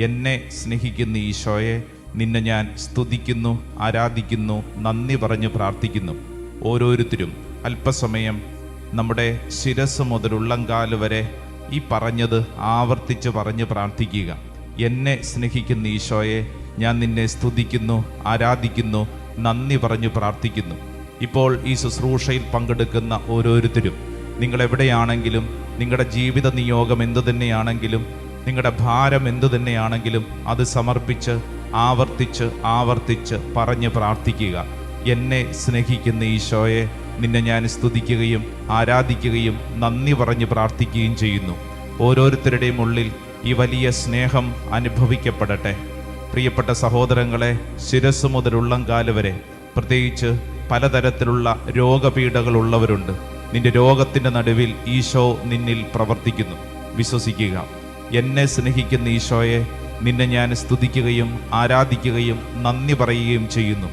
എന്നെ സ്നേഹിക്കുന്ന ഈശോയെ നിന്നെ ഞാൻ സ്തുതിക്കുന്നു ആരാധിക്കുന്നു നന്ദി പറഞ്ഞു പ്രാർത്ഥിക്കുന്നു. ഓരോരുത്തരും അല്പസമയം നമ്മുടെ ശിരസ് മുതൽ ഉള്ളങ്കാൽ വരെ ഈ പറഞ്ഞത് ആവർത്തിച്ച് പറഞ്ഞ് പ്രാർത്ഥിക്കുക. എന്നെ സ്നേഹിക്കുന്ന ഈശോയെ ഞാൻ നിന്നെ സ്തുതിക്കുന്നു ആരാധിക്കുന്നു നന്ദി പറഞ്ഞു പ്രാർത്ഥിക്കുന്നു. ഇപ്പോൾ ഈ ശുശ്രൂഷയിൽ പങ്കെടുക്കുന്ന ഓരോരുത്തരും നിങ്ങൾ എവിടെയാണെങ്കിലും നിങ്ങളുടെ ജീവിത നിയോഗം എന്തു തന്നെയാണെങ്കിലും നിങ്ങളുടെ ഭാരം എന്തു തന്നെയാണെങ്കിലും അത് സമർപ്പിച്ച് ആവർത്തിച്ച് ആവർത്തിച്ച് പറഞ്ഞ് പ്രാർത്ഥിക്കുക. എന്നെ സ്നേഹിക്കുന്ന ഈശോയെ നിന്നെ ഞാൻ സ്തുതിക്കുകയും ആരാധിക്കുകയും നന്ദി പറഞ്ഞ് പ്രാർത്ഥിക്കുകയും ചെയ്യുന്നു. ഓരോരുത്തരുടെയും ഉള്ളിൽ ഈ വലിയ സ്നേഹം അനുഭവിക്കപ്പെടട്ടെ. പ്രിയപ്പെട്ട സഹോദരങ്ങളെ ശിരസ് മുതൽ ഉള്ളംകാൽ വരെ പ്രത്യേകിച്ച് പലതരത്തിലുള്ള രോഗപീഠകളുള്ളവരുണ്ട്. നിന്റെ രോഗത്തിന്റെ നടുവിൽ ഈശോ നിന്നിൽ പ്രവർത്തിക്കുന്നു. വിശ്വസിക്കുക. എന്നെ സ്നേഹിക്കുന്ന ഈശോയെ നിന്നെ ഞാൻ സ്തുതിക്കുകയും ആരാധിക്കുകയും നന്ദി പറയുകയും ചെയ്യുന്നു.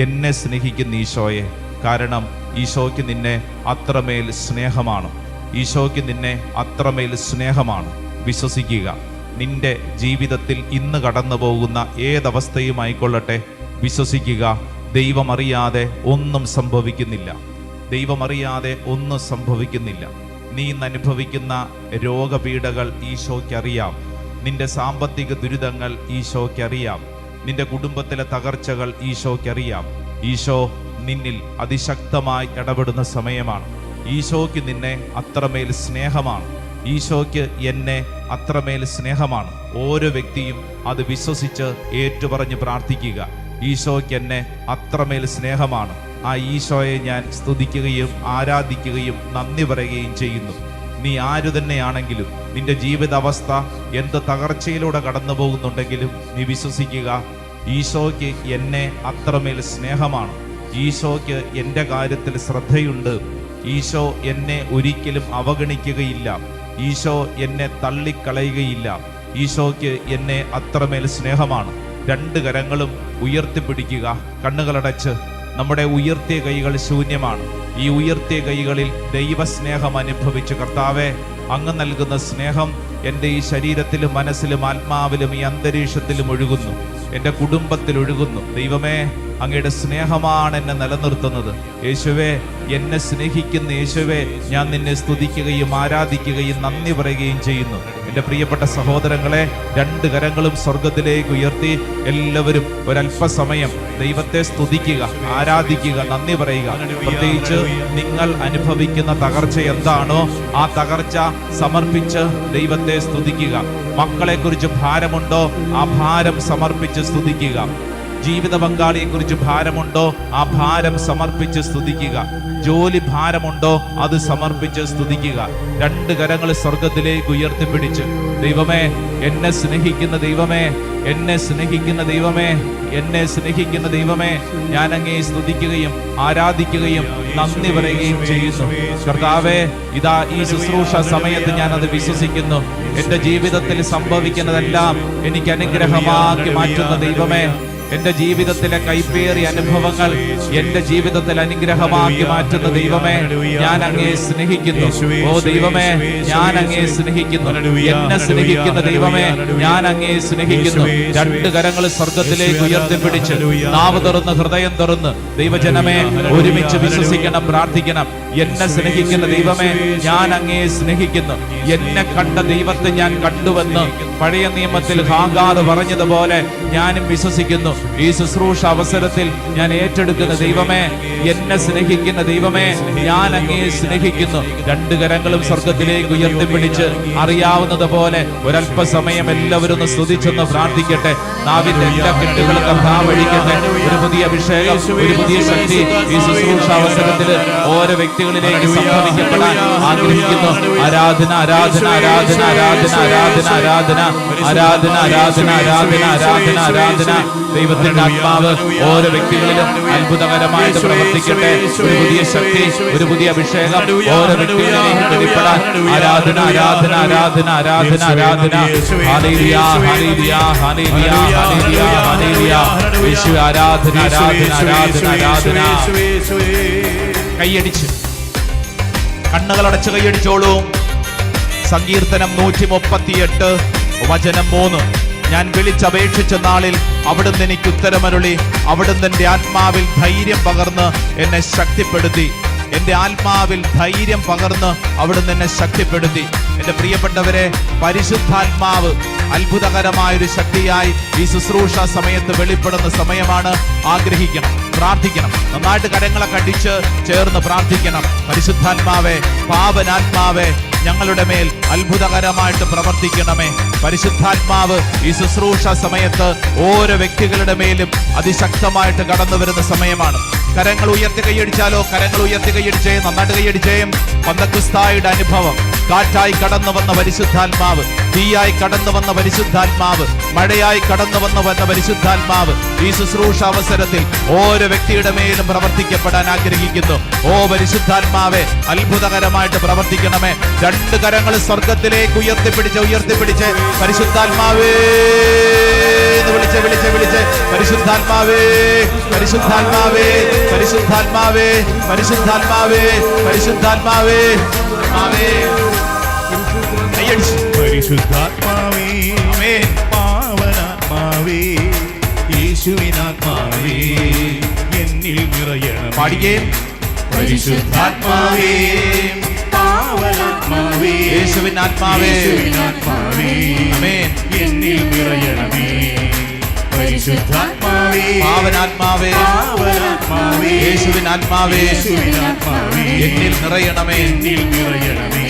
എന്നെ സ്നേഹിക്കുന്ന ഈശോയെ. കാരണം ഈശോയ്ക്ക് നിന്നെ അത്രമേൽ സ്നേഹമാണ്. ഈശോയ്ക്ക് നിന്നെ അത്രമേൽ സ്നേഹമാണ്. വിശ്വസിക്കുക. നിന്റെ ജീവിതത്തിൽ ഇന്ന് കടന്നു പോകുന്ന ഏതവസ്ഥയും ആയിക്കൊള്ളട്ടെ വിശ്വസിക്കുക ദൈവമറിയാതെ ഒന്നും സംഭവിക്കുന്നില്ല. ദൈവമറിയാതെ ഒന്നും സംഭവിക്കുന്നില്ല. നീ ഇന്ന് അനുഭവിക്കുന്ന രോഗപീഠകൾ ഈശോയ്ക്കറിയാം. നിന്റെ സാമ്പത്തിക ദുരിതങ്ങൾ ഈശോയ്ക്കറിയാം. നിന്റെ കുടുംബത്തിലെ തകർച്ചകൾ ഈശോയ്ക്കറിയാം. ഈശോ നിന്നിൽ അതിശക്തമായി ഇടപെടുന്ന സമയമാണ്. ഈശോയ്ക്ക് നിന്നെ അത്രമേൽ സ്നേഹമാണ്. ഈശോയ്ക്ക് എന്നെ അത്രമേൽ സ്നേഹമാണ്. ഓരോ വ്യക്തിയും അത് വിശ്വസിച്ച് ഏറ്റുപറഞ്ഞ് പ്രാർത്ഥിക്കുക. ഈശോയ്ക്ക് എന്നെ അത്രമേൽ സ്നേഹമാണ്. ആ ഈശോയെ ഞാൻ സ്തുതിക്കുകയും ആരാധിക്കുകയും നന്ദി പറയുകയും ചെയ്യുന്നു. നീ ആരു തന്നെയാണെങ്കിലും നിന്റെ ജീവിതാവസ്ഥ എന്ത് തകർച്ചയിലൂടെ കടന്നു പോകുന്നുണ്ടെങ്കിലും നീ വിശ്വസിക്കുക ഈശോയ്ക്ക് എന്നെ അത്രമേൽ സ്നേഹമാണ്. ഈശോയ്ക്ക് എന്റെ കാര്യത്തിൽ ശ്രദ്ധയുണ്ട്. ഈശോ എന്നെ ഒരിക്കലും അവഗണിക്കുകയില്ല. ഈശോ എന്നെ തള്ളിക്കളയുകയില്ല. ഈശോയ്ക്ക് എന്നെ അത്രമേൽ സ്നേഹമാണ്. രണ്ട് കരങ്ങളും ഉയർത്തിപ്പിടിക്കുക കണ്ണുകളടച്ച് നമ്മുടെ ഉയർത്തിയ കൈകൾ ശൂന്യമാണ്. ഈ ഉയർത്തിയ കൈകളിൽ ദൈവസ്നേഹം അനുഭവിച്ച്. കർത്താവെ അങ്ങ് നൽകുന്ന സ്നേഹം എന്റെ ഈ ശരീരത്തിലും മനസ്സിലും ആത്മാവിലും ഈ അന്തരീക്ഷത്തിലും ഒഴുകുന്നു. എന്റെ കുടുംബത്തിൽ ഒഴുകുന്നു. ദൈവമേ അങ്ങയുടെ സ്നേഹമാണ് എന്നെ നിലനിർത്തുന്നത്. യേശുവേ എന്നെ സ്നേഹിക്കുന്ന യേശുവേ ഞാൻ നിന്നെ സ്തുതിക്കുകയും ആരാധിക്കുകയും നന്ദി പറയുകയും ചെയ്യുന്നു. എന്റെ പ്രിയപ്പെട്ട സഹോദരങ്ങളെ രണ്ട് കരങ്ങളും സ്വർഗത്തിലേക്ക് ഉയർത്തി എല്ലാവരും ഒരല്പസമയം ദൈവത്തെ സ്തുതിക്കുക ആരാധിക്കുക നന്ദി പറയുക. പ്രത്യേകിച്ച് നിങ്ങൾ അനുഭവിക്കുന്ന തകർച്ച എന്താണോ ആ തകർച്ച സമർപ്പിച്ച് ദൈവത്തെ സ്തുതിക്കുക. മക്കളെക്കുറിച്ച് ഭാരമുണ്ടോ? ആ ഭാരം സമർപ്പിച്ച് സ്തുതിക്കുക. ജീവിത പങ്കാളിയെക്കുറിച്ച് ഭാരമുണ്ടോ? ആ ഭാരം സമർപ്പിച്ച് സ്തുതിക്കുക. ജോലി ഭാരമുണ്ടോ? അത് സമർപ്പിച്ച് സ്തുതിക്കുക. രണ്ട് കരങ്ങൾ സ്വർഗത്തിലേക്ക് ഉയർത്തിപ്പിടിച്ച്. ദൈവമേ എന്നെ സ്നേഹിക്കുന്ന ദൈവമേ എന്നെ സ്നേഹിക്കുന്ന ദൈവമേ എന്നെ സ്നേഹിക്കുന്ന ദൈവമേ ഞാൻ അങ്ങേ സ്തുതിക്കുകയും ആരാധിക്കുകയും നന്ദി പറയുകയും ചെയ്യുന്നു. കർത്താവേ ഇതാ ഈ ശുശ്രൂഷ സമയത്ത് ഞാൻ അത് വിശ്വസിക്കുന്നു. എന്റെ ജീവിതത്തിൽ സംഭവിക്കുന്നതെല്ലാം എനിക്ക് അനുഗ്രഹമാക്കി മാറ്റുന്ന ദൈവമേ എന്റെ ജീവിതത്തിലെ കൈപ്പേറിയ അനുഭവങ്ങൾ എന്റെ ജീവിതത്തിൽ അനുഗ്രഹമാക്കി മാറ്റുന്ന ദൈവമേ ഞാൻ അങ്ങേ സ്നേഹിക്കുന്നു. ഓ ദൈവമേ ഞാൻ അങ്ങേ സ്നേഹിക്കുന്നു. എന്നെ സ്നേഹിക്കുന്ന ദൈവമേ ഞാൻ അങ്ങേ സ്നേഹിക്കുന്നു. രണ്ട് കരങ്ങൾ സ്വർഗത്തിലേക്ക് ഉയർത്തിപ്പിടിച്ച് നാവ് തുറന്ന് ഹൃദയം തുറന്ന് ദൈവജനമേ ഒരുമിച്ച് വിശ്വസിക്കണം പ്രാർത്ഥിക്കണം. എന്നെ സ്നേഹിക്കുന്ന ദൈവമേ ഞാൻ അങ്ങേ സ്നേഹിക്കുന്നു. എന്നെ കണ്ട ദൈവത്തെ ഞാൻ കണ്ടുവെന്ന് പഴയ നിയമത്തിൽ ഹാങ്കാർ പറഞ്ഞതുപോലെ ഞാനും വിശ്വസിക്കുന്നു. ഈ ശുശ്രൂഷ അവസരത്തിൽ ഞാൻ ഏറ്റെടുക്കുന്ന ദൈവമേ എന്നെ സ്നേഹിക്കുന്ന ദൈവമേ ഞാൻ അങ്ങേ സ്നേഹിക്കുന്നു. രണ്ട് കരങ്ങളും സ്വർഗത്തിലേക്ക് ഉയർത്തിപ്പിടിച്ച് അറിയാവുന്നത് പോലെ ഒരല്പസമയം എല്ലാവരും ഒന്ന് സ്തുതിച്ചൊന്ന് പ്രാർത്ഥിക്കട്ടെ. നാവിന്റെ എല്ലാ കെട്ടുകളും കഥാവഴിക്കട്ടെ ഒരു പുതിയ അഭിഷേകം ഒരു പുതിയ ശക്തി ഈ ശുശ്രൂഷ അവസരത്തിൽ ഓരോ വ്യക്തികളിലേക്ക് സംഭവിക്കപ്പെടാൻ ആഗ്രഹിക്കുന്നു. ആരാധന ആരാധന ആരാധന ആരാധന ആരാധന ആരാധന ആരാധന ആരാധന ആരാധന ആരാധന ആരാധന ദൈവത്തിന്റെ ആത്മാവ് ഓരോ വ്യക്തികളിലും അത്ഭുതകരമായിട്ട് പ്രവർത്തിക്കട്ടെ. ഒരു പുതിയ ശക്തി ഒരു പുതിയ അഭിഷേകം ഓരോ വ്യക്തികളിലേക്കും വെളിപ്പെടാൻ. ആരാധന ആരാധന ആരാധന ആരാധന ആരാധന. Hallelujah hallelujah hallelujah hallelujah hallelujah യേശു ആരാധന ആരാധന ആരാധന ആരാധന. കൈയടിച്ച്. കണ്ണുകളടച്ച് കൈയടിച്ചോളൂ. സങ്കീർത്തനം നൂറ്റി മുപ്പത്തിയെട്ട് വചനം മൂന്ന്. ഞാൻ വിളിച്ചപേക്ഷിച്ച നാളിൽ അവിടുന്ന് എനിക്ക് ഉത്തരമരുളി. അവിടുന്ന് എന്റെ ആത്മാവിൽ ധൈര്യം പകർന്ന് എന്നെ ശക്തിപ്പെടുത്തി. എന്റെ ആത്മാവിൽ ധൈര്യം പകർന്ന് അവിടുന്ന് എന്നെ ശക്തിപ്പെടുത്തി. എന്റെ പ്രിയപ്പെട്ടവരെ പരിശുദ്ധാത്മാവ് അത്ഭുതകരമായൊരു ശക്തിയായി ഈ ശുശ്രൂഷ സമയത്ത് വെളിപ്പെടുന്ന സമയമാണ്. ആഗ്രഹിക്കണം പ്രാർത്ഥിക്കണം. നന്നായിട്ട് കരങ്ങളെ കടിച്ച് ചേർന്ന് പ്രാർത്ഥിക്കണം. പരിശുദ്ധാത്മാവേ പാവനാത്മാവേ ഞങ്ങളുടെ മേൽ അത്ഭുതകരമായിട്ട് പ്രവർത്തിക്കണമേ. പരിശുദ്ധാത്മാവ് ഈ ശുശ്രൂഷ സമയത്ത് ഓരോ വ്യക്തികളുടെ മേലും അതിശക്തമായിട്ട് കടന്നു വരുന്ന സമയമാണ്. കരങ്ങൾ ഉയർത്തി കൈയടിച്ചാലോ? കരങ്ങൾ ഉയർത്തി കൈയടിച്ചേ നന്നായിട്ട് കൈയടിച്ചേ. പന്തക്കുസ്തായുടെ അനുഭവം. കാറ്റായി കടന്നു വന്ന പരിശുദ്ധാത്മാവ് തീയായി കടന്നു വന്ന പരിശുദ്ധാത്മാവ് മഴയായി കടന്നു വന്ന വന്ന പരിശുദ്ധാത്മാവ് ഈ ശുശ്രൂഷ അവസരത്തിൽ ഓരോ വ്യക്തിയുടെ മേലും പ്രവർത്തിക്കപ്പെടാൻ ആഗ്രഹിക്കുന്നു. ഓ പരിശുദ്ധാത്മാവെ അത്ഭുതകരമായിട്ട് പ്രവർത്തിക്കണമേ. രണ്ട് കരങ്ങൾ സ്വർഗത്തിലേക്ക് ഉയർത്തിപ്പിടിച്ച് ഉയർത്തിപ്പിടിച്ച് പരിശുദ്ധാത്മാവേ വിളിച്ച് വിളിച്ച് വിളിച്ച് പരിശുദ്ധാത്മാവേ പരിശുദ്ധാത്മാവേ പരിശുദ്ധാത്മാവേ പരിശുദ്ധാത്മാവേ പരിശുദ്ധാത്മാവേ. ആമേ കൈയടിച്ച് പരിശുദ്ധാത്മാവേ ആമേൻ പാവനാത്മാവേ യേശുവിനാത്മാവേ എന്നിൽ നിറയണം പാടിക്കേ പരിശുദ്ധാത്മാവേ പാവനാത്മാവേ യേശുവിൻ ആത്മാവേ യേശുവിനാത്മാവേ ആമേൻ എന്നിൽ നിറയണമേ പരിശുദ്ധാത്മാവേ പാവനാത്മാവേ പാവനാത്മാവേ യേശുവിൻ ആത്മാവേ യേശുവിനാത്മാവേ എന്നിൽ നിറയണമേ എന്നിൽ നിറയണമേ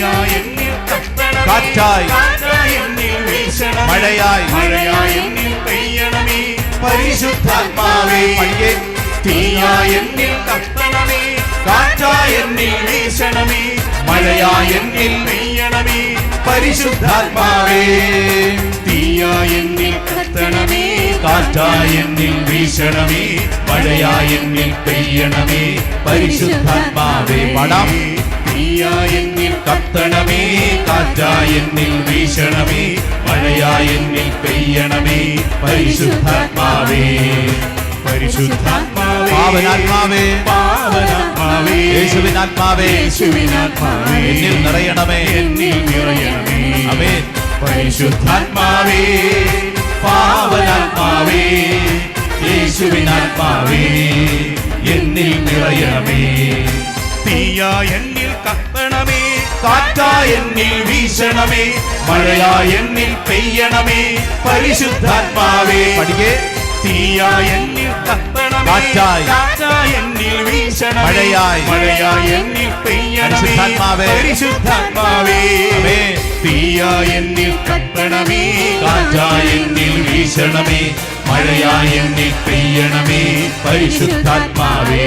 തീയായ എന്നിൽ കത്തണമേ കാറ്റായി. കാറ്റായി എന്നിൽ വീശണമേ. മഴയായി. മഴയായി എന്നിൽ പെയ്യണമേ. പരിശുദ്ധാത്മാവേ. പഠിക്കേ തീയായി എന്നിൽ കത്തണമേ കാറ്റായി എന്നിൽ വീശണമേ. മഴയായി എന്നിൽ പെയ്യണമേ. പരിശുദ്ധാത്മാവേ. തീയായി എന്നിൽ കത്തണമേ കാറ്റായി എന്നിൽ വീശണമേ. മഴയായി എന്നിൽ പെയ്യണമേ. പരിശുദ്ധാത്മാവേ. പാടാം. എന്നിൽ കത്തണമേ കാറ്റായി എന്നിൽ വീശണമേ മഴയായി എന്നിൽ പെയ്യണമേ പരിശുദ്ധാത്മാവേ. പരിശുദ്ധാത്മാവേ. പാവനാത്മാവേ പാവനാത്മാവേ യേശുവിനാത്മാവേ. യേശുവിനാത്മാവേ. എന്നിൽ നിറയണമേ. എന്നിൽ നിറയണമേ. ആമേൻ പരിശുദ്ധാത്മാവേ. പാവനാത്മാവേ യേശുവിനാത്മാവേ. എന്നിൽ നിറയണമേ. തീയാ എന്നിൽ കത്തണമേ കാറ്റാ എന്നിൽ വീശണമേ മഴയാ എന്നിൽ പെയ്യണമേ പരിശുദ്ധാത്മാവേ പഠിക്കേ തീയാ എന്നിൽ കാറ്റായി. കാറ്റാ എന്നിൽ വീശണമേ മഴയായി. മഴയാ എന്നിൽ പെയ്യണമേ പരിശുദ്ധാത്മാവേ. പരിശുദ്ധാത്മാവേ തീയാ എന്നിൽ കത്തണമേ കാറ്റാ എന്നിൽ വീശണമേ മഴയാ എന്നിൽ പെയ്യണമേ പരിശുദ്ധാത്മാവേ.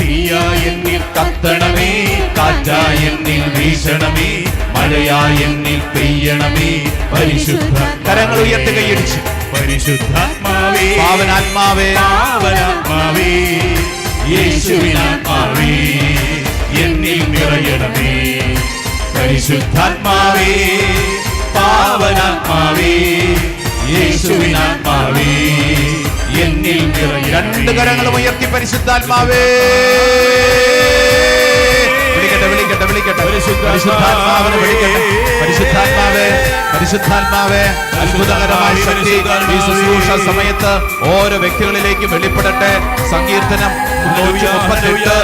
തീയാ എന്നിൽ കത്തണമേ കാറ്റാ എന്നിൽ വീശണമേ മഴയാ എന്നിൽ പെയ്യണമേ പരിശുദ്ധ കരങ്ങൾ ഉയർത്തി കൈയടിച്ച്. പരിശുദ്ധാത്മാവേ. പാവനാത്മാവേ. പാവനാത്മാവേ. യേശുവിനാത്മാവേ. എന്നിൽ നിറയണമേ. പരിശുദ്ധാത്മാവേ. പാവനാത്മാവേ. യേശുവിനാത്മാവേ എന്നിൽ രണ്ട് കരങ്ങളും ഉയർത്തി പരിശുദ്ധാത്മാവേ. വിളിക്കട്ടെ വിളിക്കട്ടെ വിളിക്കട്ടെ. പരിശുദ്ധാത്മാവിനെ വിളിക്കട്ടെ. പരിശുദ്ധാത്മാവേ പരിശുദ്ധാത്മാവേ അത്ഭുതകരമായ ശക്തി ഈ ശുശ്രൂഷ സമയത്ത് ഓരോ വ്യക്തികളിലേക്കും വെളിപ്പെടട്ടെ. സങ്കീർത്തനം നൂറ്റി മുപ്പത്തെട്ട്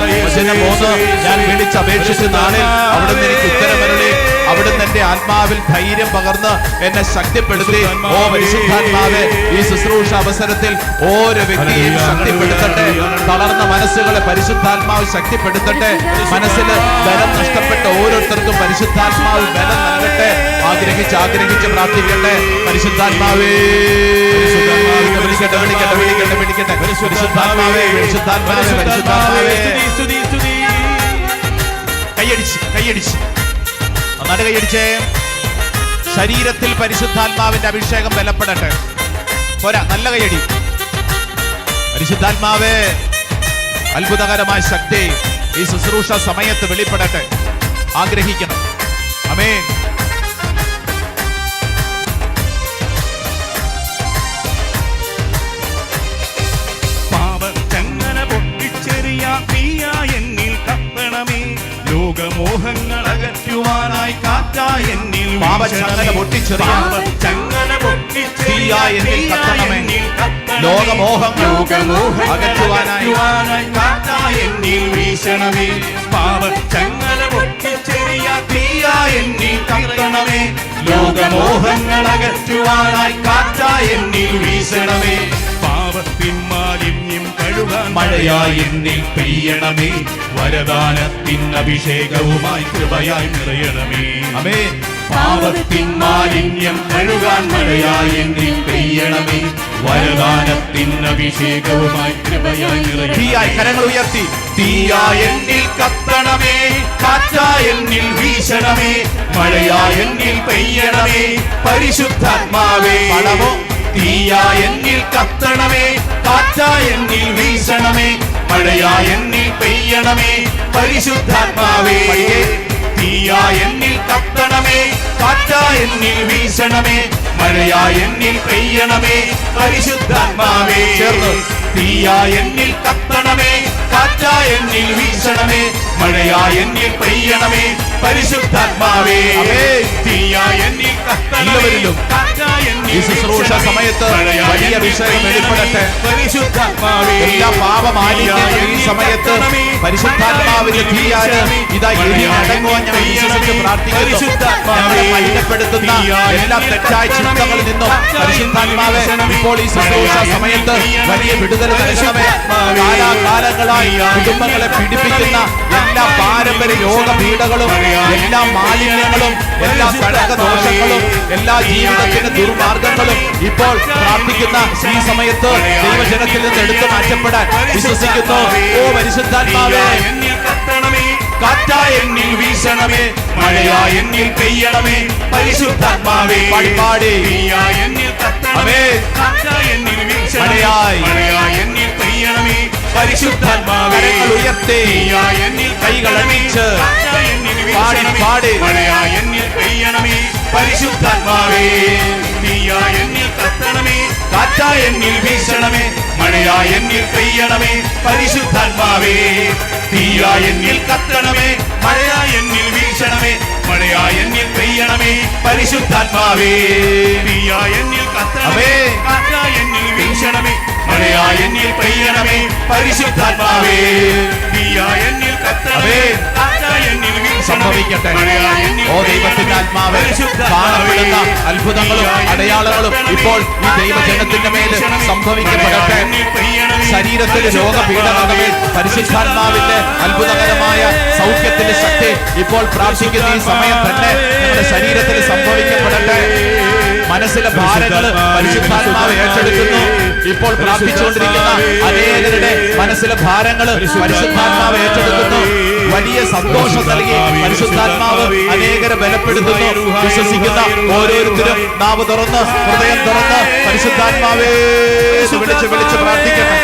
മൂന്ന് ഞാൻ വിളിച്ചപേക്ഷിച്ച നാളിൽ അവിടുന്ന് എനിക്ക് ഉത്തരമരളി അവിടുന്ന് എന്റെ ആത്മാവിൽ ധൈര്യം പകർന്ന് എന്നെ ശക്തിപ്പെടുത്തി. ഓ പരിശുദ്ധാത്മാവേ ഈ ശുശ്രൂഷ അവസരത്തിൽ ഓരോ വ്യക്തിയെയും ശക്തിപ്പെടുത്തട്ടെ. തളർന്ന മനസ്സുകളെ പരിശുദ്ധാത്മാവ് ശക്തിപ്പെടുത്തട്ടെ. മനസ്സിൽ ബലം നഷ്ടപ്പെട്ട ഓരോരുത്തർക്കും പരിശുദ്ധാത്മാവ് ബലം നൽകട്ടെ. ആഗ്രഹിച്ച് ആഗ്രഹിച്ച് പ്രാർത്ഥിക്കട്ടെ. പരിശുദ്ധാത്മാവേ. വിളിക്കട്ടെ വിളിക്കട്ടെ വിളിക്കട്ടെ വിളിക്കട്ടെ. പരിശുദ്ധാത്മാവേ പരിശുദ്ധാത്മാവേ പരിശുദ്ധാത്മാവേ. കൈയടിച്ച് കൈയടിച്ച്. നന്നായിട്ട് കൈയടിച്ചേ ശരീരത്തിൽ പരിശുദ്ധാത്മാവിന്റെ അഭിഷേകം ബലപ്പെടട്ടെ. പോരാ നല്ല കൈയടി പരിശുദ്ധാത്മാവ് അത്ഭുതകരമായ ശക്തി ഈ ശുശ്രൂഷ സമയത്ത് വെളിപ്പെടട്ടെ. ആഗ്രഹിക്കണം. അമേൻ പാപച്ചങ്ങന പൊട്ടിച്ചെറിയ തീയ എന്നിൽ കത്തണമേ ലോകമോഹങ്ങൾ അകറ്റുവാനായി കാറ്റാ എന്നിൽ പാപച്ചങ്ങല വീശണമേ. പൊട്ടിച്ചെറിയാൻ പാപച്ചങ്ങല പൊട്ടിച്ചെറിയ എന്നിൽ കത്തണമേ. ലോകമോഹങ്ങൾ അകറ്റുവാനായി കാറ്റായെന്നിൽ കാറ്റാ എന്നിൽ വീശണമേ പാപച്ചങ്ങല പൊട്ടിച്ചെറിയ തീയ എന്നിൽ കത്തണമേ ലോകമോഹങ്ങൾ അകറ്റുവാനായി കാറ്റാ എന്നിൽ വീശണമേ പാപത്തിൻ മഴയായി എന്നിൽ പെയ്യണമേ വരദാനത്തിൻ അഭിഷേകവുമായി കൃപയായി നിറയണമേ. അമേ. പാപത്തിൻ മാലിന്യം കഴുകാൻ മഴയായി എന്നിൽ പെയ്യണമേ വരദാനത്തിൻ അഭിഷേകവുമായി കൃപയായി തീയായി കരങ്ങൾ ഉയർത്തി. തീയായ എന്നിൽ കത്തണമേ. കാറ്റായ എന്നിൽ വീശണമേ. മഴയായെന്നിൽ പെയ്യണമേ. പരിശുദ്ധാത്മാവേ? തീയാ എന്നിൽ കത്തണമേ കാറ്റാ എന്നിൽ വീശണമേ മഴയാ എന്നിൽ പെയ്യണമേ പരിശുദ്ധാത്മാവേ. തീയാ എന്നിൽ കത്തണമേ കാറ്റാ എന്നിൽ വീശണമേ മഴയാ എന്നിൽ പെയ്യണമേ പരിശുദ്ധാത്മാവേ. തീയാ എന്നിൽ കത്തണമേ കാറ്റാ എന്നിൽ വീശണമേ മഴയാ എന്നിൽ പെയ്യണമേ പരിശുദ്ധാത്മാവേ. ഈ ശുശ്രൂഷ സമയത്ത് വലിയ അഭിഷേകം വെളിപ്പെടട്ടെ. എല്ലാ പാപമാലിന്യങ്ങളും ഈ സമയത്ത് പരിശുദ്ധാത്മാവിന്റെ തീയാൽ ഇതാ എരി അടങ്ങുവാൻ ഞാൻ പ്രാർത്ഥിക്കുന്നു. എല്ലാ നിന്നും പരിശുദ്ധാത്മാവെ ഇപ്പോൾ ഈ സമയത്ത് വലിയ വിടുതൽ കാലാകാലങ്ങളായി കുടുംബങ്ങളെ പീഡിപ്പിക്കുന്ന എല്ലാ പാരമ്പര്യ രോഗപീഠകളും എല്ലാ മാലിന്യങ്ങളും എല്ലാ കടകദോഷങ്ങളും എല്ലാ ജീവിതത്തിന്റെ ദുർമാർഗങ്ങളും ഇപ്പോൾ പ്രാർത്ഥിക്കുന്ന ഈ സമയത്ത് ദൈവജനത്തിൽ നിന്ന് എടുത്തു മാറ്റപ്പെടാൻ വിശ്വസിക്കുന്നു. ഓ പരിശുദ്ധാത്മാവേ എന്നിൽ தரிசனமே. மழையா என்னில் பெய்யணமே பரிசுத்தாத்மாவே வழிபாடு நீயா என்னில் கத்தனமே கத்தா என்னில் வீழ்ச்சனமையாய் மழையா என்னில் பெய்யணமே பரிசுத்தாத்மாவே உயர்த்தே. நீயா என்னில் கைகளை மீச்சு பாடி பாடு மழையா என்னில் பெய்யணமே பரிசுத்தாத்மாவே நீயா என்னில் கத்தனமே காற்றா என்னில் வீசணமே மழையா என்னில் பெய்யணமே பரிசுத்தாத்மாவே തീയാ എന്നിൽ കത്തണമേ മഴയാ എന്നിൽ വീഴ്ചണമേ മഴയാ എന്നിൽ പെയ്യണമേ. പരിശുദ്ധാത്മാവേ തീയാ എന്നിൽ കത്തണമേ. കാറ്റാ എന്നിൽ വീശണമേ. മഴയാ എന്നിൽ പെയ്യണമേ. പരിശുദ്ധാത്മാവേ തീയാ എന്നിൽ കത്തണമേ. ആമേൻ. കാറ്റാ എന്നിൽ സംഭവിക്കട്ടെ. എന്നിൽ ഓ ദൈവത്തിന്റെ ആത്മാവ്. കാണപ്പെടുന്ന അത്ഭുതങ്ങളും അടയാളങ്ങളും ഇപ്പോൾ ഈ ദൈവജനത്തിന്റെ മേൽ സംഭവിക്കപ്പെടട്ടെ. ശരീരത്തിലെ രോഗപീഠങ്ങളുടെ പരിശുദ്ധാത്മാവിന്റെ അത്ഭുതകരമായ സൗഖ്യത്തിന്റെ ശക്തി ഇപ്പോൾ പ്രാർത്ഥിക്കുന്ന ഈ സമയം തന്നെ നമ്മുടെ ശരീരത്തിൽ സംഭവിക്കപ്പെടട്ടെ. മനസ്സിലെ ഭാരങ്ങൾ പരിശുദ്ധാത്മാവ് ഏറ്റെടുക്കുന്നു. ഇപ്പോൾ പ്രാപിച്ചുകൊണ്ടിരിക്കുന്ന അനേകരുടെ മനസ്സിലെ ഭാരങ്ങൾ പരിശുദ്ധാത്മാവ് ഏറ്റെടുക്കുന്നു. വലിയ സന്തോഷം നൽകി പരിശുദ്ധാത്മാവ് അനേകരെ ബലപ്പെടുത്തുന്നു. വിശ്വസിക്കുന്ന ഓരോരുത്തരും നാവ് തുറന്ന് ഹൃദയം തുറന്ന് പരിശുദ്ധാത്മാവേ വിളിച്ച് വിളിച്ച് പ്രാർത്ഥിക്കണം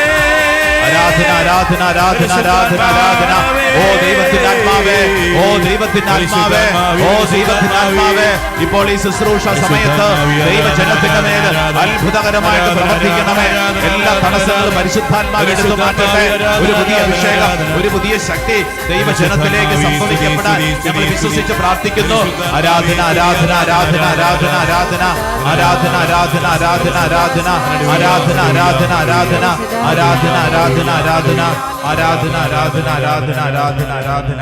ആരാധന ആരാധന ആരാധന ആരാധന ആരാധന. ഓ ദൈവത്തിന്റെ ആത്മാവേ. ഓ ദൈവത്തിന്റെ ആത്മാവേ. ഓ ദൈവത്തിന്റെ ആത്മാവേ. ഇപ്പോൾ ഈ ശുശ്രൂഷ സമയത്ത് ദൈവജനത്തിന്റെ മേൽ അത്ഭുതകരമായിട്ട് പ്രവർത്തിക്കണമേ. എല്ലാ തടസ്സങ്ങളും പരിശുദ്ധാത്മാവ് എടുത്തു മാറ്റട്ടെ. ഒരു പുതിയ അഭിഷേകം ഒരു പുതിയ ശക്തി ദൈവജനത്തിലേക്ക് സംഭവിക്കപ്പെടാൻ ഞങ്ങൾ വിശ്വസിച്ച് പ്രാർത്ഥിക്കുന്നു. ആരാധന ആരാധന ആരാധന ആരാധന ആരാധന. ആരാധന ആരാധന ആരാധന ആരാധന. ആരാധന ആരാധന ആരാധന. ആരാധന ആരാധന ആരാധന. ആരാധന ആരാധന ആരാധന ആരാധന ആരാധന.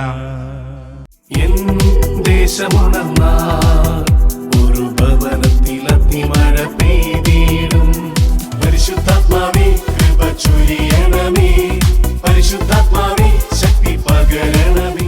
ദേശമുണർന്ന ഒരു ഭവനത്തിൽ അത്തിമഴ പെയ്തിടും. പരിശുദ്ധാത്മാവി കൃപ ചൊരിയണമേ. പരിശുദ്ധാത്മാവേ ശക്തി പകരണമേ.